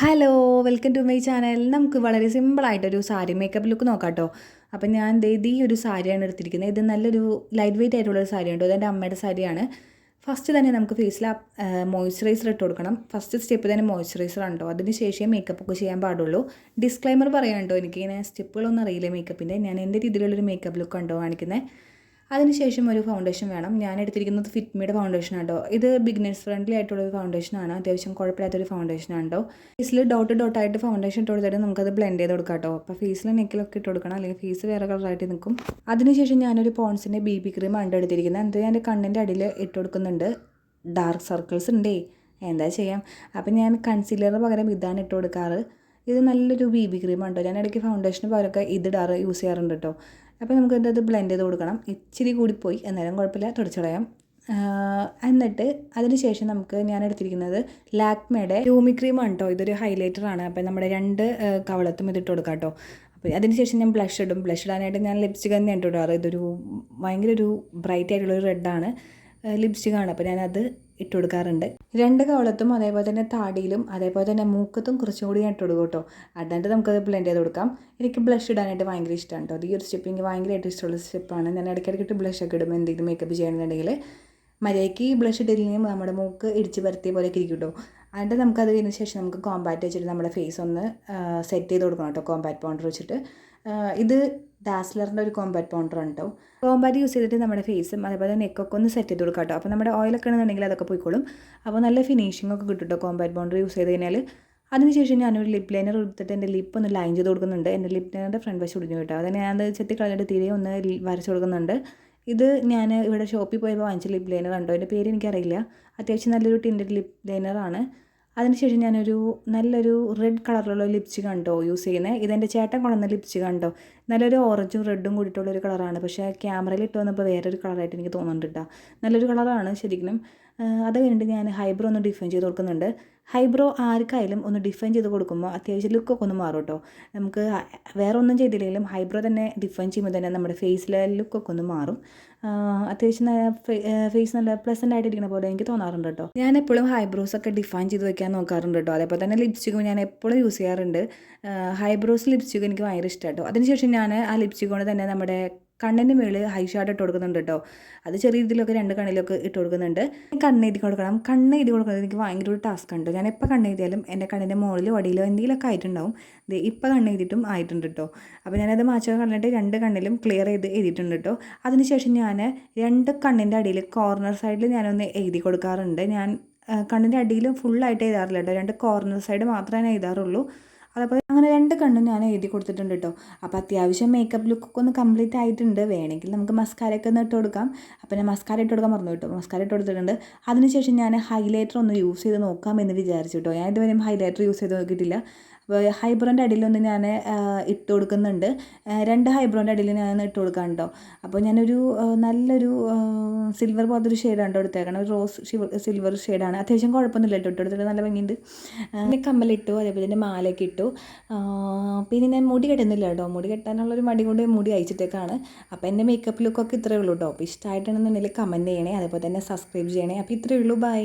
Hello welcome to my channel നമുക്ക് വളരെ സിമ്പിളായിട്ടൊരു sari makeup look നോക്കാം കേട്ടോ അപ്പം ഞാൻ ഈ ഒരു സാരിയാണ് എടുത്തിരിക്കുന്നത്. ഇത് നല്ലൊരു ലൈറ്റ് വെയിറ്റ് ആയിട്ടുള്ള ഒരു സാരി ഉണ്ടോ ഇത് എന്റെ അമ്മയുടെ സാരിയാണ് ഫസ്റ്റ് തന്നെ നമുക്ക് ഫേസിൽ മോയ്സ്ചറൈസർ ഇട്ട് കൊടുക്കണം. ഫസ്റ്റ് സ്റ്റെപ്പ് തന്നെ മോയ്സ്ചറൈസർ ഉണ്ടോ അതിന് ശേഷം മേക്കപ്പ് ഒക്കെ ചെയ്യാൻ പാടുള്ളൂ. ഡിസ്ക്ലൈമർ പറയാനുണ്ടോ എനിക്കിങ്ങനെ സ്റ്റെപ്പുകളൊന്നും അറിയില്ല മേക്കപ്പിന്റെ ഞാൻ എന്റെ രീതിയിലുള്ളൊരു മേക്കപ്പ് ലുക്ക് ഉണ്ടോ കാണിക്കുന്നത് അതിനുശേഷം ഒരു ഫൗണ്ടേഷൻ വേണം. ഞാൻ എടുത്തിരിക്കുന്നത് ഫിറ്റ്മിയുടെ ഫൗണ്ടേഷൻ ആട്ടോ. ഇത് ബിഗിനേഴ്സ് ഫ്രണ്ട്ലി ആയിട്ടുള്ള ഒരു ഫൗണ്ടേഷനാണ് അത്യാവശ്യം കുഴപ്പമില്ലാത്തൊരു ഫൗണ്ടേഷൻ ആണോ ഫേസിൽ ഡോട്ട് ഡോട്ടായിട്ട് ഫൗണ്ടേഷൻ ഇട്ട് കൊടുത്തിട്ട് നമുക്കത് ബ്ലെൻഡ് ചെയ്ത് കൊടുക്കാം കേട്ടോ അപ്പോൾ ഫേസിൽ നെക്കിലൊക്കെ ഇട്ട് കൊടുക്കണം. അല്ലെങ്കിൽ ഫേസ് വേറെ കളറായിട്ട് നിൽക്കും. അതിനുശേഷം ഞാനൊരു പോൺസിന്റെ ബി ബി ക്രീം ആണ് എടുത്തിരിക്കുന്നത്. എന്നിട്ട് ഞാൻ കണ്ണിന്റെ അടിയിൽ ഇട്ട് കൊടുക്കുന്നുണ്ട്. ഡാർക്ക് സർക്കിൾസ് ഉണ്ടേ എന്താ ചെയ്യാം? അപ്പം ഞാൻ കൺസീലറിന് പകരം ഇതാണ് ഇട്ട് കൊടുക്കാറ്. ഇത് നല്ലൊരു ബി ബി ക്രീമാണ് കേട്ടോ ഞാൻ ഇടയ്ക്ക് ഫൗണ്ടേഷന് പകരമൊക്കെ ഇത് ഡാറ് യൂസ് ചെയ്യാറുണ്ട് കേട്ടോ അപ്പോൾ നമുക്ക് എന്തത് ബ്ലെൻഡ് ചെയ്ത് കൊടുക്കണം. ഇച്ചിരി കൂടിപ്പോയി എന്നാലും കുഴപ്പമില്ല. തുടച്ചളയാം. എന്നിട്ട് അതിന് ശേഷം നമുക്ക് ഞാൻ എടുത്തിരിക്കുന്നത് ലാക്മയുടെ ലൂമി ക്രീമാണ് കേട്ടോ ഇതൊരു ഹൈലൈറ്റർ ആണ്. അപ്പോൾ നമ്മുടെ രണ്ട് കവളത്തും ഇതിട്ട് കൊടുക്കാം കേട്ടോ അപ്പോൾ അതിന് ശേഷം ഞാൻ ബ്ലഷ് ഇടും. ബ്ലഷ് ഇടാനായിട്ട് ഞാൻ ലിപ്സ്റ്റിക് തന്നെയാണ് ഇടാറ്. ഇതൊരു ഭയങ്കര ഒരു ബ്രൈറ്റ് ആയിട്ടുള്ളൊരു റെഡാണ് ലിപ്സ്റ്റിക്കാണ് അപ്പോൾ ഞാനത് ഇട്ട് കൊടുക്കാറുണ്ട്. രണ്ട് കവളത്തും അതേപോലെ തന്നെ താടിയിലും അതേപോലെ തന്നെ മൂക്കത്തും കുറച്ചും കൂടി ഞാൻ ഇട്ട് കൊടുക്കും കേട്ടോ. എന്നിട്ട് നമുക്കത് ബ്ലെൻഡ് ചെയ്ത് കൊടുക്കാം. എനിക്ക് ബ്ലഷ് ഇടാനായിട്ട് ഭയങ്കര ഇഷ്ടമാണ് കേട്ടോ. ഈ ഒരു സ്റ്റെപ്പ് എനിക്ക് ഭയങ്കരമായിട്ട് ഇഷ്ടമുള്ള സ്റ്റെപ്പാണ് ഞാൻ ഇടയ്ക്കിടയ്ക്ക് ബ്ലഷ് ഒക്കെ ഇടും എന്തെങ്കിലും മേക്കപ്പ് ചെയ്യണമെന്നുണ്ടെങ്കിൽ മര്യാദയ്ക്ക് ബ്ലഷ് ഇട്ടില്ലെങ്കിൽ നമ്മുടെ മൂക്ക് ഇടിച്ച് പരത്തിയ പോലെയൊക്കെ ഇരിക്കും കേട്ടോ. എന്നിട്ട് നമുക്കത് കഴിഞ്ഞ ശേഷം നമുക്ക് കോമ്പാക്റ്റ് വെച്ചിട്ട് നമ്മുടെ ഫേസ് ഒന്ന് സെറ്റ് ചെയ്ത് കൊടുക്കണം കേട്ടോ കോമ്പാക്റ്റ് പൗഡർ വെച്ചിട്ട്. ഇത് ഡാസ്ലറിന്റെ ഒരു കോമ്പാക്റ്റ് പൗഡർ കേട്ടോ കോമ്പാക്റ്റ് യൂസ് ചെയ്തിട്ട് നമ്മുടെ ഫേസും അതേപോലെ നെക്കൊക്കെ ഒന്ന് സെറ്റ് ചെയ്ത് കൊടുക്കാം കേട്ടോ അപ്പോൾ നമ്മുടെ ഓയിലൊക്കെ ആണെന്നുണ്ടെങ്കിൽ അതൊക്കെ പോയിക്കോളും. അപ്പോൾ നല്ല ഫിനിഷിംഗ് ഒക്കെ കിട്ടും കേട്ടോ കോമ്പാക്റ്റ് പൗഡർ യൂസ് ചെയ്ത് കഴിഞ്ഞാൽ. അതിനുശേഷം ഞാനൊരു ലിപ് ലൈനർ എടുത്തിട്ട് എന്റെ ലിപ്പ് ഒന്ന് ലൈൻ ചെയ്ത് കൊടുക്കുന്നുണ്ട്. എന്റെ ലിപ് ലൈനറിന്റെ ഫ്രണ്ട് വശം ഒടിഞ്ഞു കേട്ടോ. അതിന് ഞാൻ ചെത്തി കളഞ്ഞിട്ട് തീരെ ഒന്ന് വരച്ച് കൊടുക്കുന്നുണ്ട്. ഇത് ഞാൻ ഇവിടെ ഷോപ്പിൽ പോയപ്പോൾ വാങ്ങിച്ച ലിപ് ലൈനർ കണ്ടോ? എന്റെ പേര് എനിക്കറിയില്ല. അത്യാവശ്യം നല്ലൊരു ടിന്റെ ലിപ് ലൈനറാണ് അതിനുശേഷം ഞാനൊരു നല്ലൊരു റെഡ് കളറിലുള്ള ലിപ്സ്റ്റിക് കണ്ടോ? യൂസ് ചെയ്യുന്നത് ഇതെന്റെ ചേട്ടൻ കൊണ്ടുവന്ന ലിപ്സ്റ്റിക് കണ്ടോ? നല്ലൊരു ഓറഞ്ചും റെഡും കൂടിയിട്ടുള്ളൊരു കളറാണ് പക്ഷേ ക്യാമറയിൽ ഇട്ട് വന്നപ്പോൾ വേറൊരു കളറായിട്ട് എനിക്ക് തോന്നുന്നുണ്ട് കേട്ടോ നല്ലൊരു കളറാണ് ശരിക്കും അത് കഴിഞ്ഞിട്ട് ഞാൻ ഹൈബ്രോ ഒന്ന് ഡിഫൈൻ ചെയ്ത് കൊടുക്കുന്നുണ്ട്. ഹൈബ്രോ ആർക്കായാലും ഒന്ന് ഡിഫൈൻ ചെയ്ത് കൊടുക്കുമ്പോൾ അത്യാവശ്യം ലുക്കൊക്കെ ഒന്ന് മാറും കേട്ടോ നമുക്ക് വേറെ ഒന്നും ചെയ്തില്ലെങ്കിലും ഹൈബ്രോ തന്നെ ഡിഫൈൻ ചെയ്യുമ്പോൾ തന്നെ നമ്മുടെ ഫേസിലെ ലുക്കൊക്കെ ഒന്ന് മാറും. അത്യാവശ്യം ഫേസ് നല്ല പ്ലസന്റ് ആയിട്ടിരിക്കുന്ന പോലെ എനിക്ക് തോന്നാറുണ്ട് കേട്ടോ ഞാൻ എപ്പോഴും ഹൈബ്രോസ് ഒക്കെ ഡിഫൈൻ ചെയ്ത് വെക്കാൻ നോക്കാറുണ്ട് കേട്ടോ അതേപോലെ തന്നെ ലിപ്സ്റ്റിക്കും ഞാൻ എപ്പോഴും യൂസ് ചെയ്യാറുണ്ട്. ഹൈബ്രോസ് ലിപ്സ്റ്റിക് എനിക്ക് ഭയങ്കര ഇഷ്ടമാണ് കേട്ടോ അതിനുശേഷം ഞാൻ ആ ലിപ്സ്റ്റിക് കൊണ്ട് തന്നെ നമ്മുടെ കണ്ണിന്റെ മുകളിൽ ഹൈ ഇട്ട് കൊടുക്കുന്നുണ്ട് കേട്ടോ അത് ചെറിയ രീതിയിലൊക്കെ രണ്ട് കണ്ണിലൊക്കെ ഇട്ട് കൊടുക്കുന്നുണ്ട്. കണ്ണ് എഴുതി കൊടുക്കണം. കണ്ണ് എഴുതി കൊടുക്കുന്നത് എനിക്ക് ഭയങ്കര ഒരു ടാസ്ക് ഉണ്ട്. ഞാൻ എപ്പോൾ കണ്ണ് എഴുതിയാലും എന്റെ കണ്ണിന്റെ മുകളിലോ അടിയിലോ എന്തെങ്കിലുമൊക്കെ ആയിട്ടുണ്ടാവും. ഇത് ഇപ്പോൾ കണ്ണ് എഴുതിയിട്ടും ആയിട്ടുണ്ട് കേട്ടോ അപ്പോൾ ഞാനത് മാച്ചൊക്കെ കണ്ടിട്ട് രണ്ട് കണ്ണിലും ക്ലിയർ ചെയ്ത് എഴുതിയിട്ടുണ്ട് കേട്ടോ അതിനുശേഷം ഞാൻ രണ്ട് കണ്ണിന്റെ അടിയിൽ കോർണർ സൈഡിൽ ഞാനൊന്ന് എഴുതി കൊടുക്കാറുണ്ട്. ഞാൻ കണ്ണിന്റെ അടിയിലും ഫുള്ളായിട്ട് എഴുതാറില്ല കേട്ടോ രണ്ട് കോർണർ സൈഡ് മാത്രമേ എഴുതാറുള്ളൂ. അതേപോലെ അങ്ങനെ രണ്ട് കണ്ണും ഞാൻ എഴുതി കൊടുത്തിട്ടുണ്ട് കേട്ടോ അപ്പോൾ അത്യാവശ്യം മേക്കപ്പ് ലുക്കൊക്കെ ഒന്ന് കംപ്ലീറ്റ് ആയിട്ടുണ്ട്. വേണമെങ്കിൽ നമുക്ക് മസ്കാരയൊക്കെ ഒന്ന് ഇട്ട് കൊടുക്കാം. അപ്പോൾ ഞാൻ മസ്കാര ഇട്ട് കൊടുക്കാൻ മറന്നു കേട്ടോ മസ്കാര ഇട്ട് കൊടുത്തിട്ടുണ്ട്. അതിനുശേഷം ഞാൻ ഹൈലൈറ്റർ ഒന്ന് യൂസ് ചെയ്ത് നോക്കാം എന്ന് വിചാരിച്ചു കേട്ടോ ഞാൻ ഇതുവരെയും ഹൈലൈറ്റർ യൂസ് ചെയ്ത് നോക്കിയിട്ടില്ല. അപ്പോൾ ഹൈബ്രോന്റെ അടിയിലൊന്ന് ഞാൻ ഇട്ട് കൊടുക്കുന്നുണ്ട്. രണ്ട് ഹൈബ്രോന്റെ അടിയിൽ ഞാൻ ഇട്ട് കൊടുക്കാണ്ടോ അപ്പോൾ ഞാനൊരു നല്ലൊരു സിൽവർ പോലത്തെ ഒരു ഷെയ്ഡാണ് എടുത്തേക്കണം ഒരു റോസ് സിൽവർ ഷെയ്ഡാണ് അത്യാവശ്യം കുഴപ്പമൊന്നുമില്ല ഇട്ട് കൊടുത്തിട്ട് നല്ല ഭംഗിയുണ്ട്. പിന്നെ കമ്മലിട്ടു അതേപോലെ തന്നെ മാലയൊക്കെ ഇട്ടു. പിന്നെ ഞാൻ മുടി കെട്ടുന്നില്ല കേട്ടോ. മുടി കെട്ടാനുള്ളൊരു മടി കൊണ്ട് മുടി അയച്ചിട്ടേക്കാണ് അപ്പോൾ എന്റെ മേക്കപ്പ് ലുക്കൊക്കെ ഇത്രയേ ഉള്ളൂ കേട്ടോ. അപ്പോൾ ഇഷ്ടമായിട്ടാണെന്നുണ്ടെങ്കിൽ കമന്റ് ചെയ്യണേ. അതേപോലെ തന്നെ സബ്സ്ക്രൈബ് ചെയ്യണേ. അപ്പോൾ ഇത്രയേ ഉള്ളൂ. ബൈ